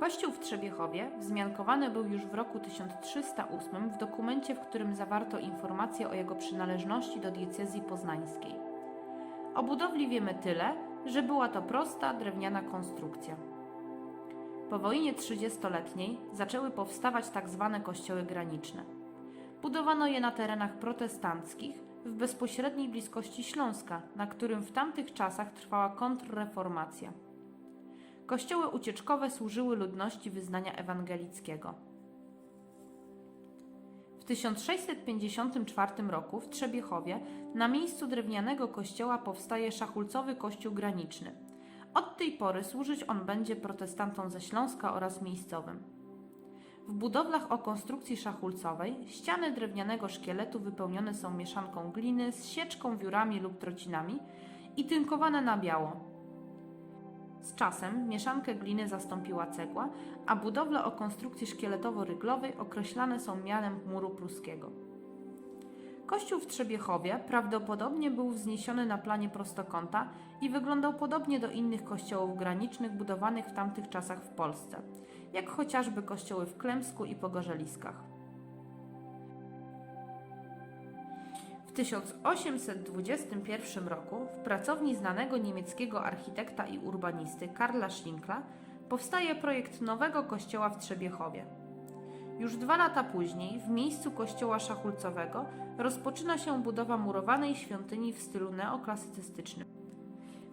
Kościół w Trzebiechowie wzmiankowany był już w roku 1308 w dokumencie, w którym zawarto informację o jego przynależności do diecezji poznańskiej. O budowli wiemy tyle, że była to prosta, drewniana konstrukcja. Po wojnie trzydziestoletniej zaczęły powstawać tak zwane kościoły graniczne. Budowano je na terenach protestanckich w bezpośredniej bliskości Śląska, na którym w tamtych czasach trwała kontrreformacja. Kościoły ucieczkowe służyły ludności wyznania ewangelickiego. W 1654 roku w Trzebiechowie na miejscu drewnianego kościoła powstaje szachulcowy kościół graniczny. Od tej pory służyć on będzie protestantom ze Śląska oraz miejscowym. W budowlach o konstrukcji szachulcowej ściany drewnianego szkieletu wypełnione są mieszanką gliny z sieczką, wiórami lub trocinami i tynkowane na biało. Z czasem mieszankę gliny zastąpiła cegła, a budowle o konstrukcji szkieletowo-ryglowej określane są mianem muru pruskiego. Kościół w Trzebiechowie prawdopodobnie był wzniesiony na planie prostokąta i wyglądał podobnie do innych kościołów granicznych budowanych w tamtych czasach w Polsce, jak chociażby kościoły w Klemsku i Pogorzeliskach. 1821 roku w pracowni znanego niemieckiego architekta i urbanisty Karla Schlinkla powstaje projekt nowego kościoła w Trzebiechowie. Już dwa lata później, w miejscu kościoła szachulcowego, rozpoczyna się budowa murowanej świątyni w stylu neoklasycystycznym.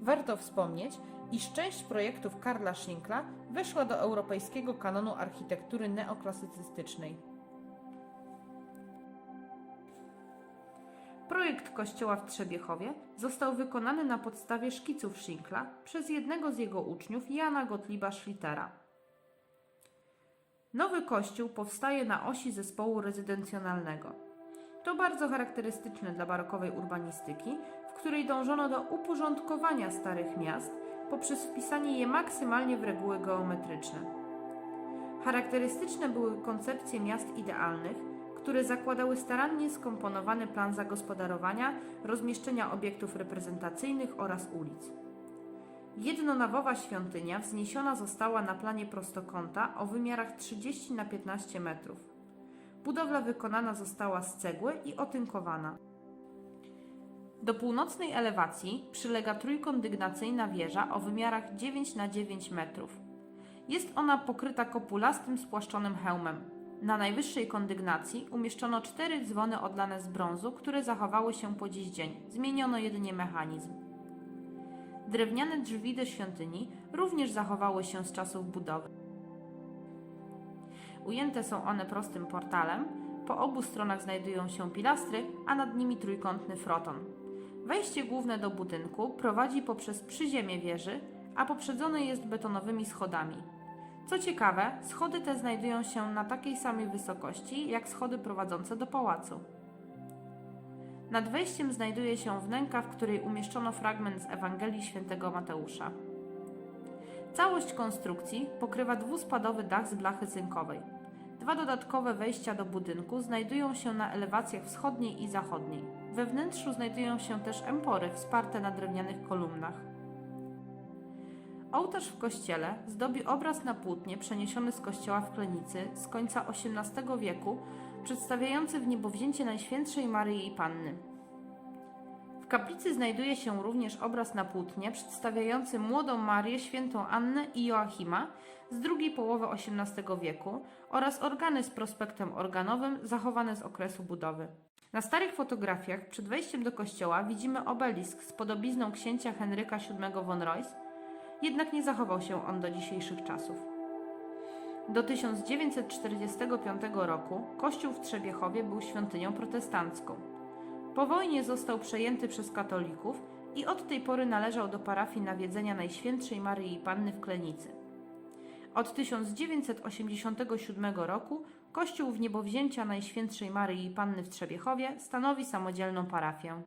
Warto wspomnieć, iż część projektów Karla Schlinkla weszła do europejskiego kanonu architektury neoklasycystycznej. Projekt kościoła w Trzebiechowie został wykonany na podstawie szkiców Schinkla przez jednego z jego uczniów, Jana Gottlieba Schlittera. Nowy kościół powstaje na osi zespołu rezydencjonalnego. To bardzo charakterystyczne dla barokowej urbanistyki, w której dążono do uporządkowania starych miast poprzez wpisanie je maksymalnie w reguły geometryczne. Charakterystyczne były koncepcje miast idealnych, które zakładały starannie skomponowany plan zagospodarowania, rozmieszczenia obiektów reprezentacyjnych oraz ulic. Jednonawowa świątynia wzniesiona została na planie prostokąta o wymiarach 30 na 15 metrów. Budowla wykonana została z cegły i otynkowana. Do północnej elewacji przylega trójkondygnacyjna wieża o wymiarach 9 na 9 metrów. Jest ona pokryta kopulastym spłaszczonym hełmem. Na najwyższej kondygnacji umieszczono cztery dzwony odlane z brązu, które zachowały się po dziś dzień. Zmieniono jedynie mechanizm. Drewniane drzwi do świątyni również zachowały się z czasów budowy. Ujęte są one prostym portalem, po obu stronach znajdują się pilastry, a nad nimi trójkątny froton. Wejście główne do budynku prowadzi poprzez przyziemie wieży, a poprzedzone jest betonowymi schodami. Co ciekawe, schody te znajdują się na takiej samej wysokości jak schody prowadzące do pałacu. Nad wejściem znajduje się wnęka, w której umieszczono fragment z Ewangelii Świętego Mateusza. Całość konstrukcji pokrywa dwuspadowy dach z blachy cynkowej. Dwa dodatkowe wejścia do budynku znajdują się na elewacjach wschodniej i zachodniej. We wnętrzu znajdują się też empory wsparte na drewnianych kolumnach. Ołtarz w kościele zdobi obraz na płótnie przeniesiony z kościoła w Klenicy z końca XVIII wieku, przedstawiający w niebowzięcie Najświętszej Maryi Panny. W kaplicy znajduje się również obraz na płótnie przedstawiający młodą Marię, świętą Annę i Joachima z drugiej połowy XVIII wieku oraz organy z prospektem organowym zachowane z okresu budowy. Na starych fotografiach przed wejściem do kościoła widzimy obelisk z podobizną księcia Henryka VII von Reuss, jednak nie zachował się on do dzisiejszych czasów. Do 1945 roku kościół w Trzebiechowie był świątynią protestancką. Po wojnie został przejęty przez katolików i od tej pory należał do parafii nawiedzenia Najświętszej Maryi Panny w Klenicy. Od 1987 roku kościół w niebowzięcia Najświętszej Maryi Panny w Trzebiechowie stanowi samodzielną parafię.